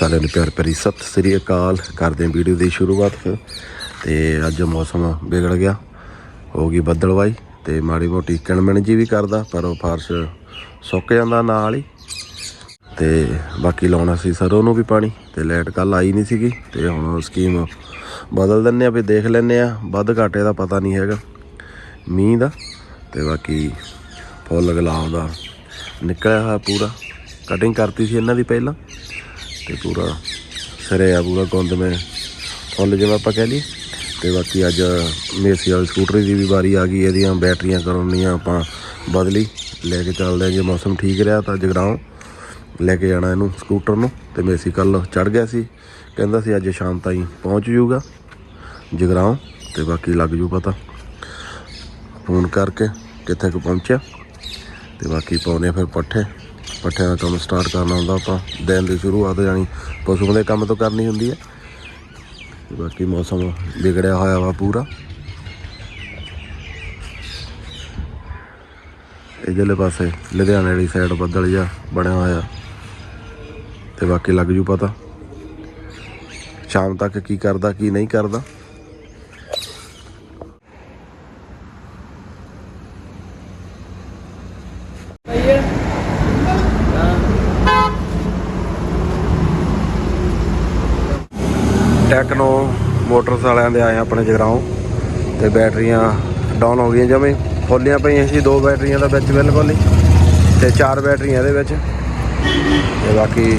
ਸਾਰਿਆਂ ਨੂੰ ਪਿਆਰ ਭਰੀ ਸਤਿ ਸ੍ਰੀ ਅਕਾਲ। ਕਰਦੇ ਹਾਂ ਵੀਡੀਓ ਦੀ ਸ਼ੁਰੂਆਤ। ਫਿਰ ਤੇ ਅੱਜ ਮੌਸਮ ਵਿਗੜ ਗਿਆ। ਹੋ ਗਈ ਬੱਦਲਵਾਈ ਤੇ ਮਾੜੀ ਮੋਟੀ ਕਿਣਮਣ ਜੀ ਵੀ ਕਰਦਾ, ਪਰ ਉਹ ਫਾਰਸ਼ ਸੁੱਕ ਜਾਂਦਾ ਨਾਲ ਹੀ। ਤੇ ਬਾਕੀ ਲਾਉਣਾ ਸੀ ਸਰੋਂ ਨੂੰ ਵੀ ਪਾਣੀ ਤੇ ਲਾਈਟ ਕੱਲ ਆਈ ਨਹੀਂ ਸੀਗੀ ਤੇ ਹੁਣ ਸਕੀਮ ਬਦਲ ਦਿੰਨੇ ਆ ਵੀ ਦੇਖ ਲੈਨੇ ਆ ਵੱਧ ਘਾਟੇ ਦਾ ਪਤਾ ਨਹੀਂ ਹੈਗਾ। ਮੀਂਹ ਦਾ ਤੇ ਬਾਕੀ ਫੁੱਲ ਗੁਲਾਬ ਦਾ ਨਿਕਲਿਆ ਹੋਇਆ ਪੂਰਾ। ਕਟਿੰਗ ਕਰਤੀ ਸੀ ਇਹਨਾਂ ਦੀ ਪਹਿਲਾਂ। ਤੇ ਪੂਰਾ ਸਿਰੇ ਆ ਪੂਰਾ ਗੁੰਦ ਮੈਂ ਫੁੱਲ ਜਿਵੇਂ ਆਪਾਂ ਕਹਿ ਲਈਏ। ਤੇ ਬਾਕੀ ਅੱਜ ਮੇਸੀ ਵਾਲੀ ਸਕੂਟਰੀ ਦੀ ਵੀ ਵਾਰੀ ਆ ਗਈ, ਇਹਦੀਆਂ ਬੈਟਰੀਆਂ ਕਰਾਉਣੀਆਂ ਆਪਾਂ ਬਦਲੀ। ਲੈ ਕੇ ਚੱਲਦੇ ਹਾਂ ਜੇ ਮੌਸਮ ਠੀਕ ਰਿਹਾ ਤਾਂ ਜਗਰਾਉਂ। ਲੈ ਕੇ ਜਾਣਾ ਇਹਨੂੰ ਸਕੂਟਰ ਨੂੰ ਤੇ ਮੇਸੀ ਕੱਲ ਚੜ ਗਿਆ ਸੀ। ਕਹਿੰਦਾ ਸੀ ਅੱਜ ਸ਼ਾਮ ਤਾਈਂ ਪਹੁੰਚ ਜੂਗਾ ਜਗਰਾਉਂ ਤੇ ਬਾਕੀ ਲੱਗ ਜੂ ਪਤਾ। ਫੋਨ ਕਰਕੇ ਕਿੱਥੇ ਕੁ ਪਹੁੰਚਿਆ ਤੇ ਬਾਕੀ ਪਾਉਨੇ ਆ ਫਿਰ ਪੱਠੇ। ਪੱਠਿਆਂ ਦਾ ਕੰਮ ਸਟਾਰਟ ਕਰਨਾ ਹੁੰਦਾ ਆਪਾਂ, ਦਿਨ ਦੀ ਸ਼ੁਰੂਆਤ ਜਾਣੀ ਪਸ਼ੂਆਂ ਦੇ ਕੰਮ ਤੋਂ ਕਰਨੀ ਹੁੰਦੀ ਹੈ ਬਾਕੀ ਮੌਸਮ ਵਿਗੜਿਆ ਹੋਇਆ ਵਾ ਪੂਰਾ। ਇਧਰਲੇ ਪਾਸੇ ਲੁਧਿਆਣੇ ਵਾਲੀ ਸਾਈਡ ਬੱਦਲ ਜਿਹਾ ਬਣਿਆ ਹੋਇਆ। ਤੇ ਬਾਕੀ ਲੱਗ ਜੂ ਪਤਾ। ਸ਼ਾਮ ਤੱਕ ਕੀ ਕਰਦਾ, ਕੀ ਨਹੀਂ ਕਰਦਾ। ਮੋਟਰਸ ਵਾਲਿਆਂ ਦੇ ਆਏ ਆਪਣੇ ਜਗਰਾਉਂ ਤੇ ਬੈਟਰੀਆਂ ਡਾਊਨ ਹੋ ਗਈਆਂ ਜਮੇ। ਫੁੱਲੀਆਂ ਪਈਆਂ ਸੀ, ਦੋ ਬੈਟਰੀਆਂ ਦਾ ਵਿੱਚ ਬਿਲਕੁਲ ਹੀ ਤੇ ਚਾਰ ਬੈਟਰੀਆਂ ਇਹਦੇ ਵਿੱਚ। ਤੇ ਬਾਕੀ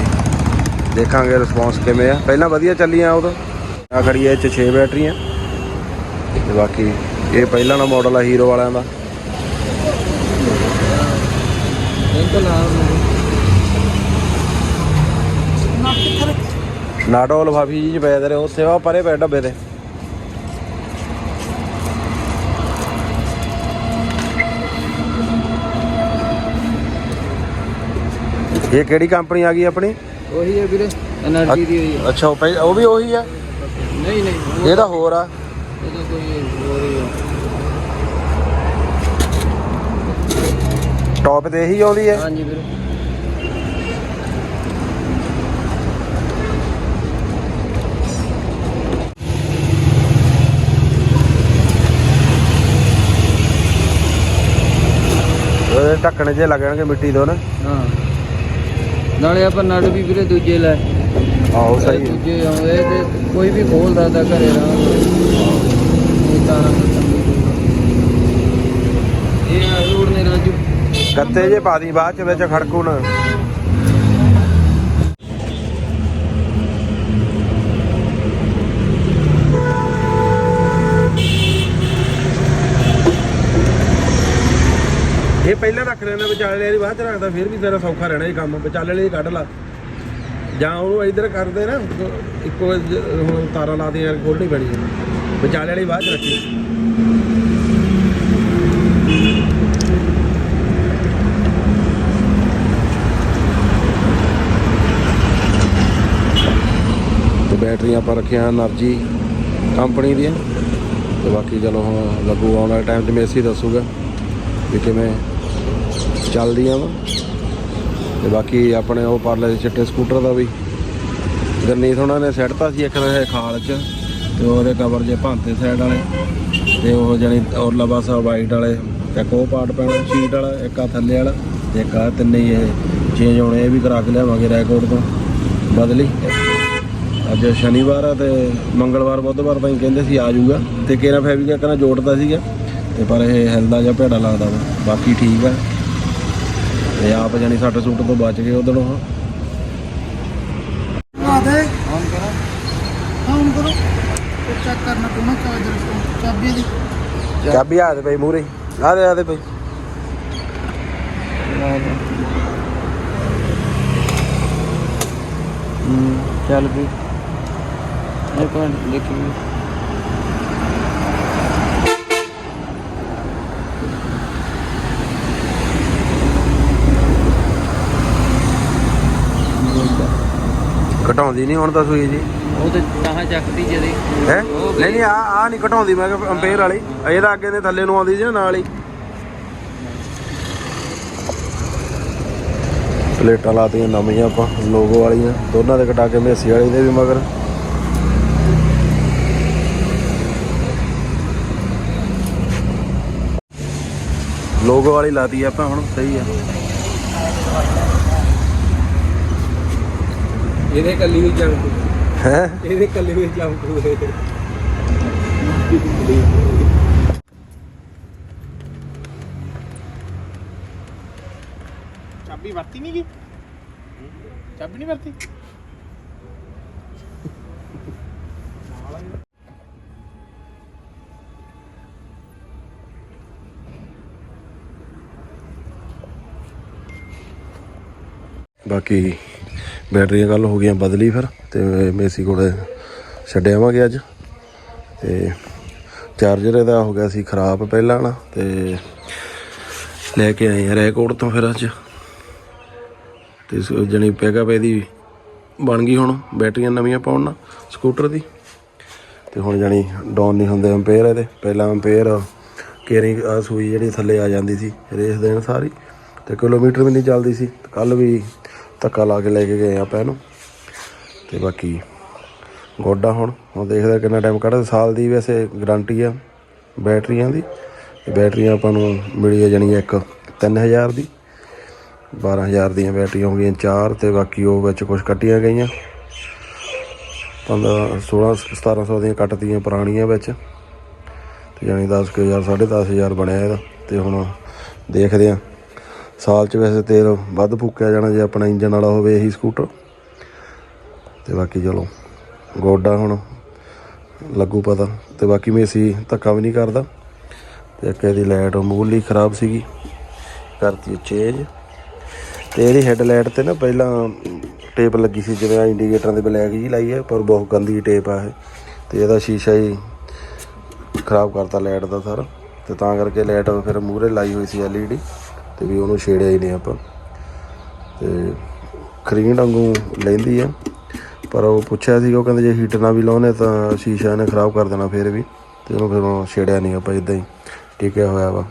ਦੇਖਾਂਗੇ ਰਿਸਪੌਂਸ ਕਿਵੇਂ ਆ। ਪਹਿਲਾਂ ਵਧੀਆ ਚੱਲੀਆਂ ਉਦੋਂ ਆ ਖੜੀ ਐ ਇਹ 'ਚ 6 ਬੈਟਰੀਆਂ। ਤੇ ਬਾਕੀ ਇਹ ਪਹਿਲਾਂ ਦਾ ਮਾਡਲ ਆ ਹੀਰੋ ਵਾਲਿਆਂ ਦਾ। ਨਾਟੋ ਲਫਾਫੀ ਜੀ ਪੈ ਤੇਰੇ ਉੱਥੇ ਵਾ ਪਰੇ ਪੈ ਡੱਬੇ ਤੇ। ਇਹ ਕਿਹੜੀ ਕੰਪਨੀ ਆ ਗਈ ਆਪਣੀ? ਉਹੀ ਹੈ ਵੀਰੇ એનર્ਜੀ ਦੀ ਹੋਈ ਅੱਛਾ ਉਹ ਪਹਿ- ਉਹ ਵੀ ਉਹੀ ਆ? ਨਹੀਂ ਨਹੀਂ ਇਹਦਾ ਹੋਰ ਆ। ਉਹਦਾ ਕੋਈ ਹੋਰ ਹੀ ਆ। ਟੌਪ ਤੇ ਇਹੀ ਆਉਂਦੀ ਹੈ? ਹਾਂਜੀ ਵੀਰੇ। ਉਹਦੇ ਢੱਕਣ ਜੇ ਲੱਗਣਗੇ ਮਿੱਟੀ ਤੋਂ ਨਾ। ਹਾਂ। ਨਾਲੇ ਆਪਾਂ ਨਟ ਵੀ ਵੀਰੇ ਦੂਜੇ ਲੈ। ਆਹੋ ਇਹ ਦੂਜੇ ਆਉਂਦੇ ਤੇ ਕੋਈ ਵੀ ਖੋਲ ਸਕਦਾ ਘਰੇ ਨਾਲ ਇਹ ਤਾਰਾਂ ਇਹ ਆ ਰੋਡ ਨੇ ਰਾਜੂ। ਕੱਤੇ ਜੇ ਪਾ ਦੀ ਬਾਅਦ ਚ ਵਿੱਚ ਖੜਕੂ ਨਾ। ਜੇ ਪਹਿਲਾਂ ਰੱਖ ਲੈਣਾ, ਵਿਚਾਲੇ ਵਾਲੀ ਬਾਅਦ ਚ ਰੱਖਦਾ, ਫਿਰ ਵੀ ਤੇਰਾ ਸੌਖਾ ਰਹਿਣਾ ਇਹ ਕੰਮ, ਵਿਚਾਲੇ ਵਾਲੀ ਕੱਢ ਲਾ। ਜਾਂ ਉਹਨੂੰ ਇਧਰ ਕਰਦੇ ਨਾ, ਇੱਕੋ ਹੁਣ ਤਾਰਾ ਲਾ ਦੇ ਯਾਰ ਖੋਲਣੀ ਪੈਣੀ ਵਿਚਾਲੇ ਵਾਲੀ ਬਾਅਦ ਚ ਰੱਖੀ। ਬੈਟਰੀਆਂ ਆਪਾਂ ਰੱਖਿਆ એનર્ਜੀ ਕੰਪਨੀ ਦੀਆਂ। ਤੇ ਬਾਕੀ ਚਲੋ ਹੁਣ ਲੱਗੂ ਆਉਣ ਵਾਲੇ ਟਾਈਮ ਤੇ ਮੈਂ ਇਸੇ ਦੱਸੂਗਾ ਕਿ ਕਿਵੇਂ ਚੱਲਦੀਆਂ ਵਾ। ਤੇ ਬਾਕੀ ਆਪਣੇ ਉਹ ਪਰਲੇ ਚਿੱਟੇ ਸਕੂਟਰ ਦਾ ਵੀ। ਗਰਨੀਤ ਉਹਨਾਂ ਨੇ ਸੈੱਟਤਾ ਸੀ ਇੱਕ ਇਹ ਖਾਲ 'ਚ, ਤੇ ਉਹਦੇ ਕਵਰ ਜੇ ਭਾਂਤੇ ਸਾਈਡ ਵਾਲੇ। ਤੇ ਉਹ ਜਾਨੀ ਔਰਲਾ ਪਾਸਾ ਵਾਈਟ ਵਾਲੇ, ਇੱਕ ਉਹ ਪਾਰਟ ਪੈਣਾ ਸ਼ੀਟ ਵਾਲਾ, ਇੱਕ ਆ ਥੱਲੇ ਵਾਲਾ, ਤੇ ਇੱਕ ਆ ਤਿੰਨੇ ਹੀ ਇਹ। ਚੇਂਜ ਹੋਣੇ ਇਹ ਵੀ ਕਰਾ ਕੇ ਲਿਆਵਾਂਗੇ ਰੈਕੋਰਡ ਤੋਂ। ਬਦਲੀ। ਅੱਜ ਸ਼ਨੀਵਾਰ ਆ ਤੇ ਮੰਗਲਵਾਰ, ਬੁੱਧਵਾਰ ਤਾਈਂ ਕਹਿੰਦੇ ਸੀ ਆ ਜਾਊਗਾ। ਤੇ ਕੇਰਾ ਫੈਬਰਿਕ ਕਹਿੰਦਾ ਜੋੜਦਾ ਸੀਗਾ। ਤੇ ਪਰ ਇਹ ਹਿਲਦਾ ਜਾਂ ਭੇੜਾ ਲੱਗਦਾ ਵਾ। ਬਾਕੀ ਠੀਕ ਆ। ਤੇ ਆਪ ਜਾਨੀ ਸੱਟ ਸੂਟ ਤੋਂ ਬਚ ਗਏ ਉਧਰੋਂ। ਆਦੇ ਆਨ ਕਰਾਂ। ਆਨ ਕਰੋ। ਚੈੱਕ ਕਰਨਾ ਪਊਗਾ ਚਾਰਜਰ ਚਾਬੀ ਦੀ। ਚਾਬੀ ਆ ਦੇ ਪਈ ਮੂਰੇ ਆ ਦੇ ਆ ਦੇ ਹੂੰ ਚੱਲ ਵੀ ਇਹ ਕੋਣ ਦੇਖੀ। ਘਟਾਉਂਦੀ ਨਹੀਂ ਹੁਣ ਤਾਂ ਸੂਈ ਜੀ। ਉਹ ਤੇ ਤਾਹਾਂ ਚੱਕਦੀ ਜਦੇ ਹੈ? ਨਹੀਂ ਨਹੀਂ ਆ ਆ ਨਹੀਂ ਘਟਾਉਂਦੀ ਮੈਂ ਕਿਹਾ ਅੰਪੇਅਰ ਵਾਲੀ। ਇਹਦਾ ਅੱਗੇ ਦੇ ਥੱਲੇ ਨੂੰ ਆਉਂਦੀ ਸੀ ਨਾ ਨਾਲ ਹੀ। ਪਲੇਟਾਂ ਲਾਤੀਆਂ ਨਵੀਆਂ ਆਪਾਂ ਲੋਗੋ ਵਾਲੀਆਂ। ਦੋਨਾਂ ਦੇ ਕਟਾ ਕੇ ਮੇਸੀ ਵਾਲੀ ਦੇ ਵੀ ਮਗਰ। ਲੋਗੋ ਵਾਲੀ ਲਾਤੀ ਆਪਾਂ ਹੁਣ ਸਹੀ ਆ। ਇਹਦੇ ਕੱਲੀ ਹੋਈ ਜੰਗ ਹੈ? ਇਹਦੇ ਕੱਲੀ ਹੋਈ ਜੰਗ ਚਾਬੀ ਵਰਤੀ ਨਹੀਂ ਗਈ ਚਾਬੀ ਨਹੀਂ ਵਰਤੀ? ਬਾਕੀ ਬੈਟਰੀਆਂ ਕੱਲ ਹੋ ਗਈਆਂ ਬਦਲੀ ਫਿਰ, ਤੇ ਮੇਸੀ ਕੋਲੇ ਛੱਡ ਆਵਾਂਗੇ ਅੱਜ। ਤੇ ਚਾਰਜਰ ਇਹਦਾ ਹੋ ਗਿਆ ਸੀ ਖਰਾਬ ਪਹਿਲਾਂ ਨਾ, ਤੇ ਲੈ ਕੇ ਆਏ ਆ ਰੈਕੋਰਡ ਤੋਂ ਫਿਰ ਅੱਜ। ਤੇ ਸ- ਜਣੀ ਪੈਗਾ ਇਹਦੀ ਬਣ ਗਈ ਹੁਣ ਬੈਟਰੀਆਂ ਨਵੀਆਂ ਪਾਉਣ ਨਾਲ, ਸਕੂਟਰ ਦੀ। ਤੇ ਹੁਣ ਜਾਣੀ ਡਾਊਨ ਨਹੀਂ ਹੁੰਦੇ ਅੰਪੇਅਰ ਇਹਦੇ, ਪਹਿਲਾਂ ਅੰਪੇਅਰ ਕੇਰਿੰਗ ਆ ਸੂਈ ਜਿਹੜੀ ਥੱਲੇ ਆ ਜਾਂਦੀ ਸੀ, ਰੇਸ ਦੇਣ ਸਾਰੀ, ਤੇ ਕਿਲੋਮੀਟਰ ਵੀ ਨਹੀਂ ਚੱਲਦੀ ਸੀ। ਕੱਲ ਵੀ ਧੱਕਾ ਲਾ ਕੇ ਲੈ ਕੇ ਗਏ ਆਪਾਂ ਇਹਨੂੰ। ਤੇ ਬਾਕੀ ਗੋਡਾ ਹੁਣ ਹੁਣ ਦੇਖਦੇ ਕਿੰਨਾ ਟਾਈਮ ਕੱਢਦਾ। ਸਾਲ ਦੀ ਵੈਸੇ ਗਾਰੰਟੀ ਆ ਬੈਟਰੀਆਂ ਦੀ। ਬੈਟਰੀਆਂ ਆਪਾਂ ਨੂੰ ਮਿਲੀ ਹੈ ਜਾਣੀ ਇੱਕ 3000 ਦੀ। 12000 ਦੀਆਂ ਬੈਟਰੀਆਂ ਹੋ ਗਈਆਂ ਚਾਰ ਤੇ ਬਾਕੀ ਉਹ ਵਿੱਚ ਕੁਝ ਕੱਟੀਆਂ ਗਈਆਂ। 15 16 1700 ਦੀਆਂ ਕੱਟਦੀਆਂ ਪੁਰਾਣੀਆਂ ਵਿੱਚ। ਤੇ ਜਾਣੀ 10000 10500 ਬਣਿਆ ਇਹਦਾ। ਤੇ ਹੁਣ ਦੇਖਦੇ ਆ ਸਾਲ ਚ ਵੈਸੇ ਤੇਲ ਵੱਧ ਫੂਕਿਆ ਜਾਣਾ ਜੇ ਆਪਣਾ ਇੰਜਨ ਵਾਲਾ ਹੋਵੇ ਇਹੀ ਸਕੂਟਰ। ਤੇ ਬਾਕੀ ਚਲੋ, ਗੋਡਾ ਹੁਣ ਲੱਗੂ ਪਤਾ। ਤੇ ਬਾਕੀ ਮੈਂ ਮੇਸੀ ਧੱਕਾ ਵੀ ਨਹੀਂ ਕਰਦਾ। ਤੇ ਇੱਕ ਇਹਦੀ ਲਾਈਟ ਮੂਲ ਖਰਾਬ ਸੀਗੀ। ਕਰਤੀ ਚੇਂਜ ਤੇ ਇਹਦੀ ਹੈਡਲਾਈਟ ਤੇ ਨਾ ਪਹਿਲਾਂ ਟੇਪ ਲੱਗੀ ਸੀ, ਜਿਵੇਂ ਇੰਡੀਕੇਟਰਾਂ ਦੇ ਬਲੈਕ ਜੀ ਲਾਈ ਹੈ, ਪਰ ਬਹੁਤ ਗੰਦੀ ਟੇਪ ਆ ਇਹ। ਤੇ ਇਹਦਾ ਸ਼ੀਸ਼ਾ ਹੀ ਖਰਾਬ ਕਰਤਾ ਲਾਈਟ ਦਾ ਸਰ। ਤੇ ਤਾਂ ਕਰਕੇ ਲਾਈਟ ਫਿਰ ਮੂਹਰੇ ਲਾਈ ਹੋਈ ਸੀ ਐਲਈਡੀ ਤੇ ਵੀ ਉਹਨੂੰ ਛੇੜਿਆ ਹੀ ਨਹੀਂ ਆਪਾਂ। ਤੇ ਖਰੀਨ ਵਾਂਗੂ ਲੈਂਦੀ ਆ। ਪਰ ਉਹ ਪੁੱਛਿਆ ਸੀ ਉਹ ਕਹਿੰਦੇ ਜੇ ਹੀਟਰ ਨਾਲ ਵੀ ਲਾਉਨੇ ਤਾਂ ਸ਼ੀਸ਼ਾ ਇਹਨੇ ਖਰਾਬ ਕਰ ਦੇਣਾ ਫਿਰ ਵੀ। ਤੇ ਉਹਨੂੰ ਫਿਰ ਉਹ ਛੇੜਿਆ ਨਹੀਂ ਆਪਾਂ ਇਦਾਂ ਹੀ ਟਿਕਿਆ ਹੋਇਆ ਵਾ।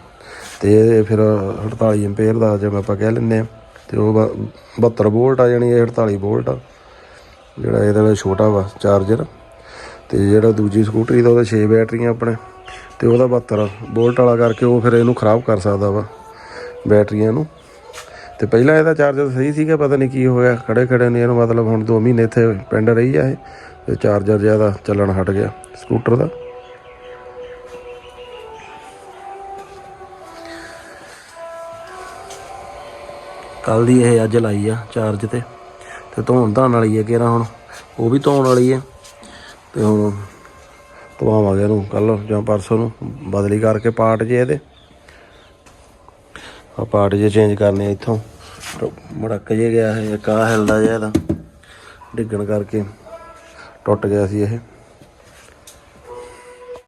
ਤੇ ਇਹ ਫਿਰ 48 ਐਂਪੀਅਰ ਦਾ ਜਿਵੇਂ ਆਪਾਂ ਕਹਿ ਲੈਂਦੇ ਆ। ਤੇ ਉਹ ਬ- 72 ਵੋਲਟ ਆ, ਜਾਣੀ ਇਹ 48 ਵੋਲਟ ਆ। ਜਿਹੜਾ ਇਹਦੇ ਵਿੱਚ ਛੋਟਾ ਵਾ, ਚਾਰਜਰ। ਤੇ ਜਿਹੜਾ ਦੂਜੀ ਸਕੂਟਰੀ ਦਾ, ਉਹਦੇ 6 ਬੈਟਰੀਆਂ ਆਪਣੇ। ਤੇ ਉਹਦਾ 72 ਵੋਲਟ ਵਾਲਾ ਕਰਕੇ ਉਹ ਫਿਰ ਇਹਨੂੰ ਖਰਾਬ ਕਰ ਸਕਦਾ ਵਾ। ਬੈਟਰੀਆਂ ਨੂੰ। ਤੇ ਪਹਿਲਾਂ ਇਹਦਾ ਚਾਰਜਰ ਸਹੀ ਸੀਗਾ, ਪਤਾ ਨਹੀਂ ਕੀ ਹੋਇਆ, ਖੜੇ ਖੜੇ ਨੇ ਇਹਨੂੰ ਮਤਲਬ ਹੁਣ 2 ਮਹੀਨੇ ਇੱਥੇ ਪਿੰਡ ਰਹੀ ਆ ਇਹ, ਤੇ ਚਾਰਜਰ ਜ਼ਿਆਦਾ ਚੱਲਣ ਹਟ ਗਿਆ ਸਕੂਟਰ ਦਾ। ਕੱਲ ਦੀ ਇਹ ਅੱਜ ਲਾਈ ਆ ਚਾਰਜ ਤੇ ਤੇ ਧੋਣ ਧਾਣ ਵਾਲੀ ਹੈ ਕਿਹੜਾ ਹੁਣ, ਉਹ ਵੀ ਧੋਣ ਵਾਲੀ ਹੈ ਤੇ ਹੁਣ ਧਵਾਵਾਂਗੇ ਇਹਨੂੰ ਕੱਲ ਜਾਂ ਪਰਸੋਂ ਨੂੰ, ਬਦਲੀ ਕਰਕੇ ਪਾਰਟ ਜੇ ਇਹਦੇ। ਆ ਪਾਰਟ ਜੇ ਚੇਂਜ ਕਰਨੇ ਆ ਇੱਥੋਂ। ਮੜਕ ਜੇ ਗਿਆ ਹੈ ਇੱਕ ਆਹ ਹਿਲਦਾ ਜਿਹਾ ਇਹਦਾ। ਡਿੱਗਣ ਕਰਕੇ ਟੁੱਟ ਗਿਆ ਸੀ ਇਹ।